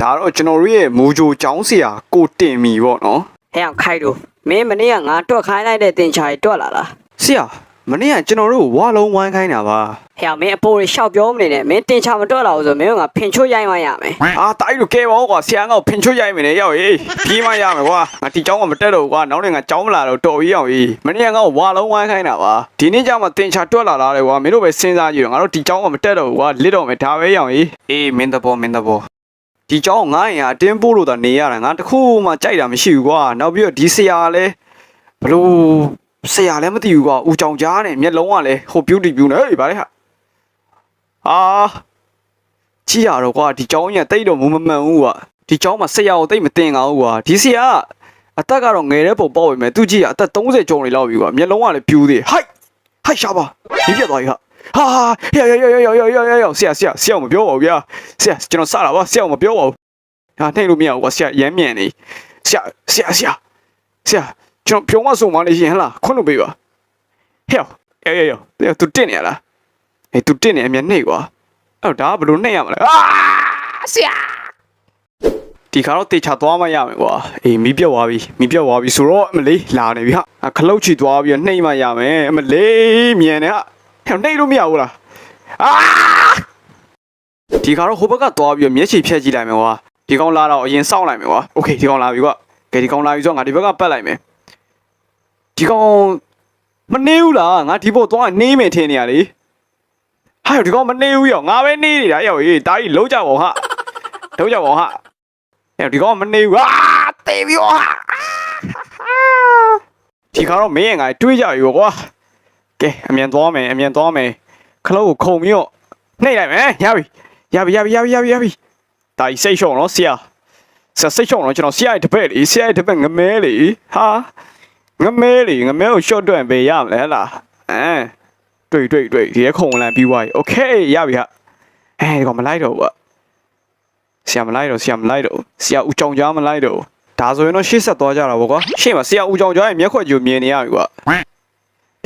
ဒါတော့ကျွန်တော်တို့ရဲ့မူဂျိုចောင်းဆရာကိုတင်မီပေါ့နော်ဟဲ့အောင်ခိုက်တို့မင်းမနေ့ကငါတွက်ခိုင်းလိုက်တဲ့တင်ချာကြီးတွက်လာလားဆရာမနေ့ကကျွန်တော်တို့ဝါလုံးဝိုင်းခိုင်းတာပါဟဲ့အောင်မင်းအပေါ်ရှောက်ပြောမနေနဲ့မင်းတင်ချာမတွက်လာဘူးဆိုမင်းကငါဖင်ချွတ်ရိုင်းဝိုင်းရမယ်အာတိုက်လို့ကဲပါဦးကွာဆရာကဖင်ချွတ်ရိုက်မယ်နဲ့ရောက်ရေးပြေးမရမယ်ကွာငါဒီเจ้าကမတက်တော့ဘူးကွာနောက်နေ့ငါเจ้าမလာတော့တော်ကြီးရောက်ရေးမနေ့ကဝါလုံးဝိုင်းခိုင်းတာပါဒီနေ့ကျမှတင်ချာတွက်လာတာလေကွာမင်းတို့ပဲစဉ်းစားကြည့်တော့ငါတို့ဒီเจ้าကမတက်တော့ဘူးကွာလစ်တော့မယ်ဒါပဲရောက်ရေးအေးမင်းသဘောမင်းသဘော ဒီเจ้าငါရင်အတင်းပို့လို့သာနေရတာငါတခုမှကြိုက်တာမရှိဘူးကွာနောက်ပြီးတော့ဒီဆရာလည်းဘလို့ဆရာလည်းမသိဘူးကွာဦးကြောင်ကြားနဲ့မျက်လုံးကလည်းဟို beauty view နဲ့ဟေးဗါလေဟာအာကြည့်ရတော့ကွာဒီเจ้าရင်တိတ်တော့မမမှန်ဘူးကွာဒီเจ้าမှာဆရာကိုတိတ်မတင်ကောင်းဘူးကွာဒီဆရာကအသက်ကတော့ငယ်တဲ့ပုံပေါက်ပဲမဲ့သူကြည့်ရအသက်30ကျော်နေလောက်ပြီကွာမျက်လုံးကလည်းပြူးသေးဟိုက်ဟိုက်ရှာပါဒီပြတ်သွားပြီဟာ ဟာရောက်ရောက်ရောက်ရောက်ရောက်ရောက်ရောက်ဆရာဆရာဆရာမပြောပါဘူးဗျာဆရာကျွန်တော်စတာပါဆရာမပြောပါဘူးဟာနှိပ်လို့မရဘူးကွာဆရာရမ်းမြန်နေဆရာဆရာဆရာဆရာကျွန်တော်ပြုံးမဆုံမလေးရင်ဟလားခွင့်လို့ပေးပါဟဲ့ရောက်ရောက်ရောက်သူတင်နေရလားအေးသူတင်နေအမြဲနှိပ်ကွာအဲ့တော့ဒါကဘယ်လိုနှိပ်ရမလဲအာဆရာဒီခါတော့တေချာသွားမှရမယ်ကွာအေးမီးပြတ်သွားပြီမီးပြတ်သွားပြီဆိုတော့အမလေးလာနေပြီဟာခလုတ်ချီသွားပြီးနှိပ်မှရမယ်အမလေးမြန်နေဟာ နှိမ့်လို့မရဘူးလားအာဒီခါတော့ဟိုဘက်ကသွားပြီးတော့မျက်ခြေဖြတ်ကြည့်လိုက်မယ်ကွာဒီကောင်လာတော့အရင်စောင့်လိုက်မယ်ကွာโอเคဒီကောင်လာပြီကွာကဲဒီကောင်လာပြီဆိုတော့ငါဒီဘက်ကပတ်လိုက်မယ်ဒီကောင်မနေဘူးလားငါဒီဘက်သွားနေမယ်ထင်နေရလေဟာဒီကောင်မနေဘူးရောငါပဲနေနေတာရောရေးတာကြီးလုံးကြပါဦးဟာလုံးကြပါဦးဟာအဲ့ဒီကောင်မနေဘူးအာတေးပြီဟာဒီကောင်တော့မင်းရဲ့ငါတွေးကြပြီကွာ ကဲအမြန်သွားမယ်အမြန်သွားမယ်ခလုတ်ကိုခုံပြီးတော့နှိပ်လိုက်မယ်ရပြီရပြီရပြီရပြီရပြီရပြီတာကြီးစိတ်ရှုံတော့ဆရာဆရာစိတ်ရှုံတော့ကျွန်တော်ဆရာရဲ့တပည့်လေဆရာရဲ့တပည့်ငမဲလေဟာငမဲလေငမဲကို short တွန့်ပေးရမလဲဟဲ့လားအဲတွေ့တွေ့တွေ့ဒီရဲခုံလန်ပြီးသွားပြီโอเคရပြီဟာအဲဒီကောင်မလိုက်တော့ဘူးကွာဆရာမလိုက်တော့ဆရာမလိုက်တော့ဆရာဦးကြောင်ကြားမလိုက်တော့ဒါဆိုရင်တော့ရှေ့ဆက်သွားကြတာပေါ့ကွာရှေ့မှာဆရာဦးကြောင်ကြားရဲ့မျက်ခွက်ကြိုမြင်နေရပြီကွာ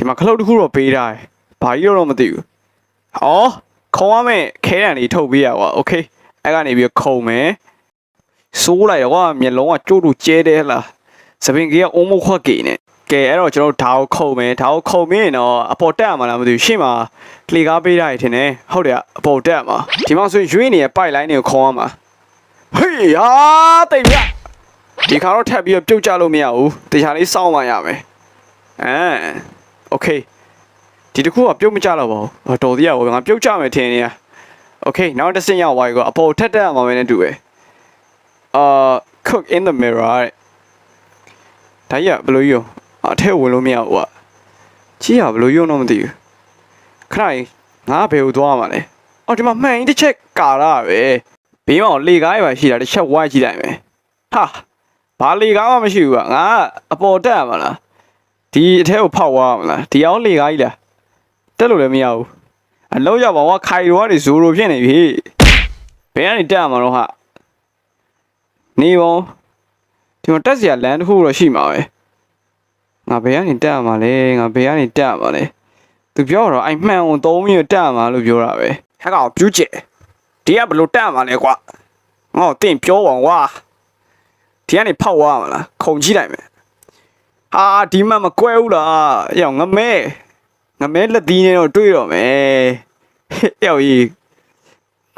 ဒီမှာခလုတ်တစ်ခုတော့ပေးထားတယ်ဘာကြီးတော့မသိဘူးဟောခုံရမယ်ခဲတံလေးထုတ်ပေးရကွာโอเคအဲ့ကနေပြီးခုံမယ်စိုးလိုက်ကွာမျက်လုံးကကျိုးတူကျဲတယ်ဟလားစပင်ကြီးကအုံးမခွက်ကေနဲ့ကဲအဲ့တော့ကျွန်တော်ဓာတ်ကိုခုံမယ်ဓာတ်ကိုခုံမင်းတော့အပေါ်တက်ရမှာလားမသိဘူးရှေ့မှာလှေကားပေးထားရထင်တယ်ဟုတ်တယ်အပေါ်တက်ရမှာဒီမှာဆိုရင်ရွေးနေတဲ့ပိုက်လိုင်းတွေကိုခုံရမှာဟေးဟာတိတ်ပြဒီခါတော့ထပ်ပြီးတော့ပြုတ်ကြလို့မရဘူးတခြားလေးစောင့်မှရမယ်အဲ โอเคဒီတစ်ခုကပြုတ်မကြတော့ပါဘူးတော်သေးရပါဘူးငါပြုတ်ကြမယ်ထင်နေရโอเคနောက်တစ်ဆင့်ရောက်သွားပြီကွာအပေါ်ထက်တက်ရမှာပဲနဲ့တူပဲအာ cook in the mirror တဲ့ဒါကြီးကဘယ်လိုယူအထက်ဝင်လို့မရဘူးကွာကြီးကဘယ်လိုယူတော့မသိဘူးခဏကြီးငါဘယ်ကိုသွားမှာလဲအော်ဒီမှာမှန်ရင်တစ်ချက်ကာရပဲဘေးမှာလေကားရပါရှိတာတစ်ချက်ဝိုင်းကြည့်လိုက်မယ်ဟာဘာလေကားမှမရှိဘူးကွာငါအပေါ်တက်ရမှာလား ဒီအထက်ကိုဖောက်သွားမှာလားဒီအောင်လေကားကြီးလားတက်လို့လည်းမရဘူးအလုံးရပါဘောခိုင်ရောကနေဇိုရိုဖြစ်နေပြီဘယ်ကနေတက်ရမှာတော့ဟာနေပေါဒီမှာတက်စရာလမ်းတစ်ခုတော့ရှိမှာပဲငါဘယ်ကနေတက်ရမှာလဲငါဘယ်ကနေတက်ရမှာလဲသူပြောတော့အိုင်မှန်ကိုသုံးပြီးတက်ရမှာလို့ပြောတာပဲဟဲ့ကောင်ပြူးကျဲဒီကဘယ်လိုတက်ရမှာလဲကွာငါ့ကိုတင်ပြောပါကွာဒီကနေဖောက်သွားမှာလားခုံကြည့်လိုက်မယ် ဟာဒီမှမကွဲဘူးလားရောငမဲငမဲလက်သီးနဲ့တော့တွေးတော့မယ်ယောက်ကြီး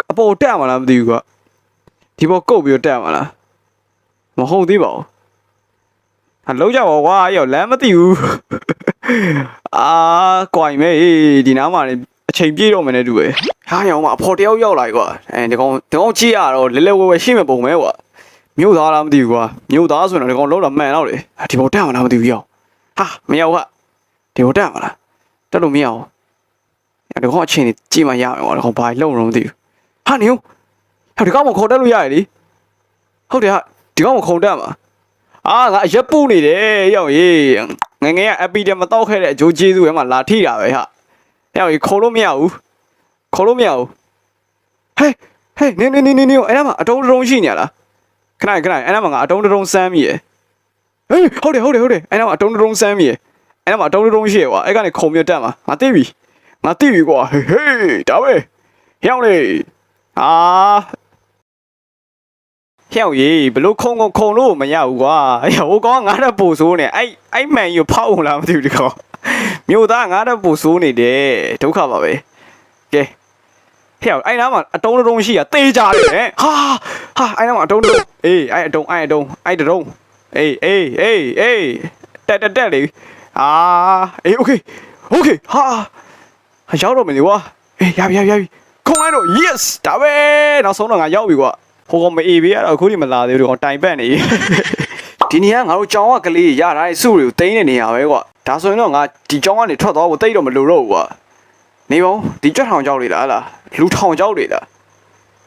အပေါ်တက်ရမှာလားမသိဘူးကွာဒီပေါ်ကုတ်ပြီးတော့တက်ရမှာလားမဟုတ်သေးပါဘူးဟာလုံးကြပါကွာရောလမ်းမသိဘူးအာကွိုင်မဲဒီနားမှာနေအချိန်ပြည့်တော့မယ်နဲ့တူပဲဟာရောင်မအဖော်တယောက်ရောက်လာ E ကွာအဲဒီကောင်ဒီကောင်ကြည့်ရတော့လဲလဲဝဲဝဲရှိမဲ့ပုံပဲကွာ မြို့သားလားမသိဘူးကွာမြို့သားဆိုရင်တော့ဒီကောင်လုံးတော့မှန်တော့လေဟာဒီပေါ်တက်မှာလားမသိဘူးရောဟာမရောက်ဟာဒီပေါ်တက်မှာလားတက်လို့မရအောင်ဒီကောင်အချိန်ကြီးကြည့်မှရမယ်ကွာဒီကောင်ဘာလုံးတော့မသိဘူးဟာနေဦးဟာဒီကောင်မခေါ်တက်လို့ရတယ်လေဟုတ်တယ်ဟာဒီကောင်မခုံတက်မှာအာငါအရက်ပူနေတယ်ရောက်ရေးငယ်ငယ်ကအပီတမတော့ခဲ့တဲ့အဂျိုးကျေးဇူးပဲမှာလာထိတာပဲဟာရောက်ရေးခေါ်လို့မရဘူးခေါ်လို့မရဘူးဟဲ့ဟဲ့နေနေနေနေနေအဲ့ဒါမှအတုံးတုံးရှိနေရလား ခဏခဏအဲ့ဒါမှငါအတုံးတုံးစမ်းမိရယ်ဟေးဟုတ်တယ်ဟုတ်တယ်ဟုတ်တယ်အဲ့ဒါမှအတုံးတုံးစမ်းမိရယ်အဲ့ဒါမှအတုံးတုံးရှိရယ်ကွာအဲ့ကနေခုံပြတက်မှာငါသိပြီငါသိပြီကွာဟေးဟေးဒါပဲရောက်လေအာဟျောက်ရေးဘလို့ခုံခုံခုံလို့မရဘူးကွာဟိုကောင်ကငါတက်ပို့ဆိုးနေအဲ့အဲ့မှန်ကြီးကိုဖောက်အောင်လားမသိဘူးဒီကောင်မြို့သားငါတက်ပို့ဆိုးနေတယ်ဒုက္ခပါပဲကဲ ဟျောက်အဲ့နားမှာအတုံးတုံးရှိရတေးကြတယ်ဟာဟာအဲ့နားမှာအတုံးတုံးအေးအဲ့အတုံးအဲ့အတုံးအဲ့တုံးအေးအေးအေးအေးတက်တက်တက်လေအာအေးโอเคโอเคဟာရောက်တော့မယ်လေကွာအေးရပြီရပြီရပြီခုံလိုက်တော့ yes ဒါပဲနောက်ဆုံးတော့ငါရောက်ပြီကွာ ဟိုကောင်မအေးပေးရတော့အခုဒီမလာသေးဘူးကောင်တိုင်ပတ်နေ ဒီနေရာငါတို့ကြောင်ကကလေးရတာစုတွေကိုတိန်းနေနေရပဲကွာဒါဆိုရင်တော့ငါဒီကြောင်ကနေထွက်သွားဖို့တိတ်တော့မလိုတော့ဘူးကွာ နေပေါင်းဒီကြွက်ထောင်ကြောက်လေလားဟလားလူထောင်ကြောက်လေလား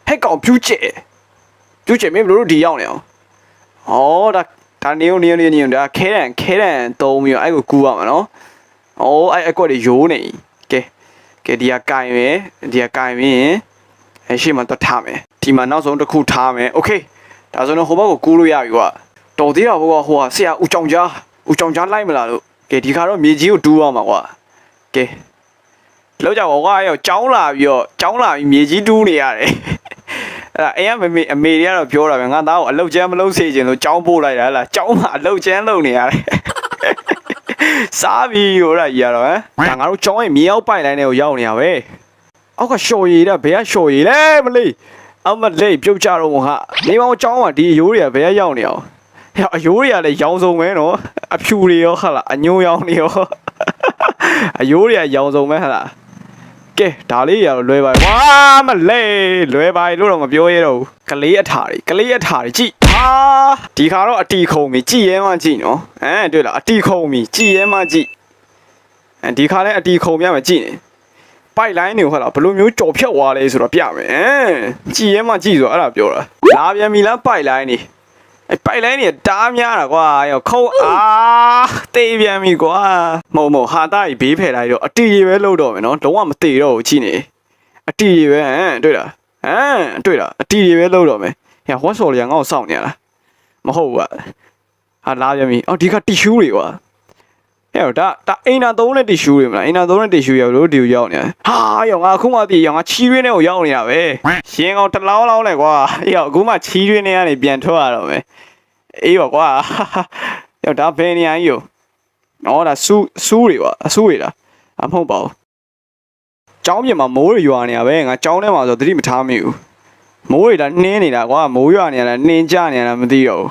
ဟဲ့ကောင်ပြူးကျဲပြူးကျဲမင်းဘလို့ဒီရောက်နေအောင်ဩဒါဒါနေုံနေုံနေုံနေုံဒါခဲတန်ခဲတန်တုံးပြီးတော့အဲ့ကိုကူးရမှာနော်ဩအဲ့အကွက်တွေယိုးနေကဲကဲဒီကကင်ပဲဒီကကင်ပြီးရင် အဲရှေ့မှာတော့ထားမယ်ဒီမှာနောက်ဆုံးတစ်ခုထားမယ်โอเคဒါဆိုတော့ဟိုဘက်ကိုကူးလို့ရပြီကွာတော်သေးတာဘိုးကဟိုကဆရာဦးကြောင်ကြားဦးကြောင်ကြားလိုက်မလားလို့ကဲဒီခါတော့မြေကြီးကိုတူးအောင်ပါကွာကဲ လောက်ကြပါကွာရောကြောင်းလာပြီးတော့ကြောင်းလာပြီးမြေကြီးတူးနေရတယ်အဲ့ဒါအဲ့ရမမေအမေတွေကတော့ပြောတာပဲငါသားကိုအလုတ်ကျန်းမလုပ်စေချင်လို့ကြောင်းပို့လိုက်တာဟလားကြောင်းမှာအလုတ်ကျန်းလုပ်နေရတယ်စားပြီးဟိုရကြီးရတော့ဟမ်ဒါငါတို့ကြောင်းရဲ့မြေအောက်ပိုက်လိုင်းထဲကိုရောက်နေရပဲအောက်ကလျှော်ရည်တဲ့ဘယ်ကလျှော်ရည်လဲမလေးအမလေးပြုတ်ကြတော့မဟာနေမောင်အကြောင်းကဒီအယိုးတွေကဘယ်ကရောက်နေအောင်ဟဲ့အယိုးတွေကလည်းရောင်စုံပဲနော်အဖြူတွေရောဟာလားအညိုးရောင်တွေရောအယိုးတွေကရောင်စုံပဲဟာလား ကဲဒါလေးရတော့လွဲပါဝါမလေးလွဲပါလို့တော့မပြောရတော့ဘူးကလေးအထာတွေကလေးအထာတွေကြည့်ဟာဒီခါတော့အတီခုံပြီကြည့်ရဲမှကြည့်နော်အဲတွေ့လားအတီခုံပြီကြည့်ရဲမှကြည့်အဲဒီခါလဲအတီခုံပြမယ်ကြည့်နေပိုက်လိုင်းတွေဟုတ်လားဘယ်လိုမျိုးကြော်ဖြတ်သွားလဲဆိုတော့ပြမယ်အင်းကြည်ရဲမှကြည်ဆိုအဲ့ဒါပြောတာလာပြန်ပြီလားပိုက်လိုင်းတွေ အဲပိုက်လိုင်းတွေတားများတာကွာရောခုံးအားတေးပြန်ပြီကွာမဟုတ်မဟုတ်ဟာတာကြီးဘေးဖယ်လိုက်တော့အတီတွေပဲလှုပ်တော့မယ်နော်လုံးဝမတေတော့ဘူးကြည့်နေအတီတွေပဲဟမ်တွေ့လားဟမ်တွေ့လားအတီတွေပဲလှုပ်တော့မယ်ဟဲ့ဝတ်စော်လေးကငါ့ကိုစောင့်နေရလားမဟုတ်ဘူးကဟာလာပြန်ပြီအော်ဒီကတီရှူးတွေကွာ ဟဲ့ဒါဒါအိမ်နာသုံးတဲ့တီရှူးတွေမလားအိမ်နာသုံးတဲ့တီရှူးရောက်လို့ဒီကိုရောက်နေတာဟာရောငါအခုမှတည်ရောငါချီးရင်းနဲ့ကိုရောက်နေတာပဲရှင်ကောင်တလောင်းလောင်းလဲကွာအေးရောအခုမှချီးရင်းနဲ့ကနေပြန်ထွက်ရတော့မယ်အေးရောကွာရောဒါဘယ်နေရာကြီးရောဩဒါစူးစူးတွေကွာအစူးတွေလားအမဟုတ်ပါဘူးကျောင်းပြင်မှာမိုးတွေရွာနေတာပဲငါကျောင်းထဲမှာဆိုသတိမထားမိဘူးမိုးတွေဒါနှင်းနေတာကွာမိုးရွာနေရလားနှင်းကြနေရလားမသိတော့ဘူး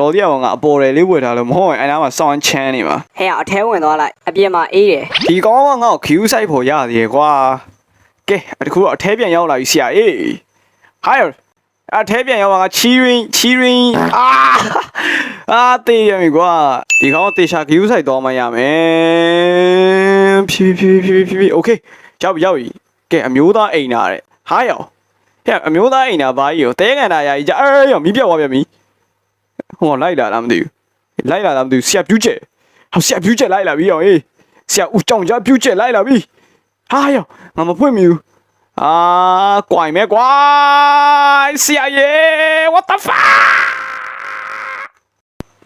တော်တရားကောင်ကအပေါ်တယ်လေးဝယ်ထားလို့မဟုတ်ရင်အဲ့နားမှာစောင်းချမ်းနေမှာဟဲ့အောင်အထဲဝင်သွားလိုက်အပြင်မှာအေးတယ်ဒီကောင်းကငါ့ကို queue site ဖို့ရသေးတယ်ကွာကဲတခုတော့အထဲပြန်ရောက်လာပြီဆရာအေး hi အထဲပြန်ရောက်လာချီရင်းချီရင်းအာအာတေးရပြီကွာဒီကောင်းတေချာ queue site တော့မှရမယ်ဖြည်းဖြည်းဖြည်းဖြည်းဖြည်း okay ရောက်ပြီရောက်ပြီကဲအမျိုးသားအိမ်နာတဲ့ hi ရောဟဲ့အမျိုးသားအိမ်နာဘာကြီးရောတဲကန်တာယာကြီးကြအေးရောမီးပြတ်သွားပြန်ပြီ ဟောလိုက်လာလားမသိဘူးလိုက်လာလားမသိဘူးဆရာပြူးကျဲဟောဆရာပြူးကျဲလိုက်လာပြီရောအေးဆရာဦးကြောင်ကြားပြုတ်ချက်လိုက်လာပြီဟာယောငါမဖွင့်မိဘူးအာကွိုင်မဲကွာဆရာယေ what the fuck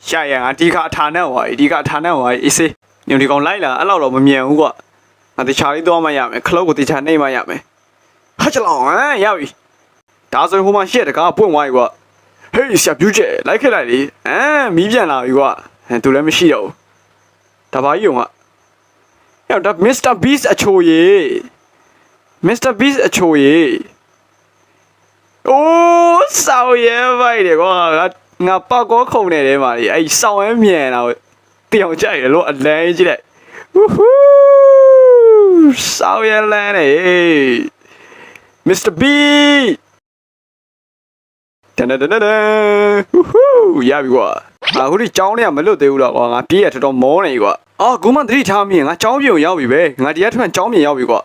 ရှာရငါဒီခါအထာနဲ့ဟွာဒီခါအထာနဲ့ဟွာအေးစေးညိုဒီကောင်လိုက်လာအဲ့လောက်တော့မမြန်ဘူးကွာငါတခြားလေးသွားမှရမယ်ခလုတ်ကိုတခြားနှိမ့်မှရမယ်ဟာချလောင်ဟမ်ရပြီဒါဆိုရင်ဟိုမှာရှက်တကားပွင့်သွားပြီကွာ ဟေးဆရာပြုတ်ချက်လိုက်ခဲ့လိုက်လေဟမ်မီးပြန်လာပြီကွာဟမ်သူလည်းမရှိတော့ဘူးဒါပါကြီးုံကယောဒါ Mr. Beast အချိုရည် Mr. Beast အချိုရည်အိုးစောင်းရဲပိုက်တယ်ကွာငါငါပောက်ကောခုံနေတယ်မာလေအဲ့စောင်းရဲမြန်တာကိုတောင်ကြိုက်တယ်လို့အလန်းကြီးလိုက်ဝူဟူးစောင်းရဲလန်းနေ Mr. Beast တန်တန်တန်တန်ဟူဟူးရပြီကွာအခုဒီကြောင်းလေးကမလွတ်သေးဘူးတော့ကွာငါပြေးရတော်တော်မောနေကွာအော်ကူမသတိထားမိရင်ငါကြောင်းပြေကိုရောက်ပြီပဲငါတရားထွန်းကြောင်းပြေရောက်ပြီကွာ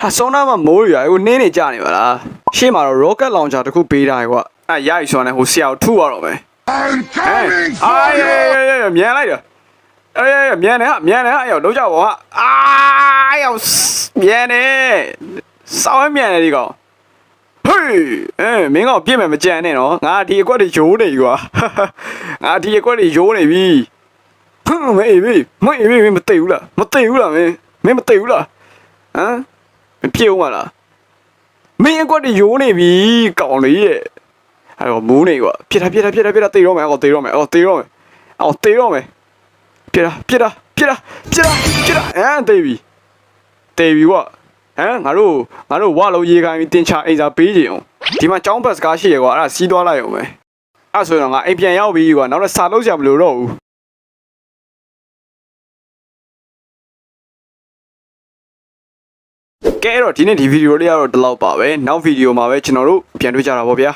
ဟာစောနာမှာမိုးရွာဟိုနင်းနေကြနေပါလားရှေ့မှာတော့ rocket launcher တစ်ခုပေးထားကွာအဲရပြီဆိုတော့ဟိုဆရာကိုထုရတော့မယ် I'm အဲ coming အာ for ရရ you! ရရမြန်လိုက်တာအေးရမြန်နေဟာမြန်နေဟာရောက်တော့ကြပါဟာအာရောက်မြန်နေစောင်းမြန်နေဒီကောင် ဟေးအဲမင်းကောင်ပြစ်မယ်မကြံနဲ့နော်ငါဒီအကွက်တွေရိုးနေပြီကွာငါဒီအကွက်တွေရိုးနေပြီဟမ်မေးပြီမေးပြီမသိဘူးလားမသိဘူးလားမင်းမင်းမသိဘူးလားဟမ်မပြေဦးမလားမင်းအကွက်တွေရိုးနေပြီကောင်လေးရဲ့အဲ့တော့မူးနေကွာပြစ်တာပြစ်တာပြစ်တာပြစ်တာတေတော့မယ်အော်တေတော့မယ်အော်တေတော့မယ်အော်တေတော့မယ်ပြစ်တာပြစ်တာပြစ်တာပြစ်တာပြစ်တာဟမ်တေပြီတေပြီကွာ ဟမ်ငါတို့ငါတို့ဝါလုံးရေခိုင်းပြီးတင်ချအိမ်စာပေးကြအောင်ဒီမှာចောင်းဘတ်စကားရှိရကွာအဲ့ဒါစီးသွားလိုက်အောင်ပဲအဲ့ဆိုတော့ငါအိမ်ပြန်ရောက်ပြီကွာနောက်တော့စာလုံးကြမလို့တော့ဘူးကဲအဲ့တော့ဒီနေ့ဒီဗီဒီယိုလေးကတော့ဒီလောက်ပါပဲနောက်ဗီဒီယိုမှာပဲကျွန်တော်တို့ပြန်တွေ့ကြတာပေါ့ဗျာ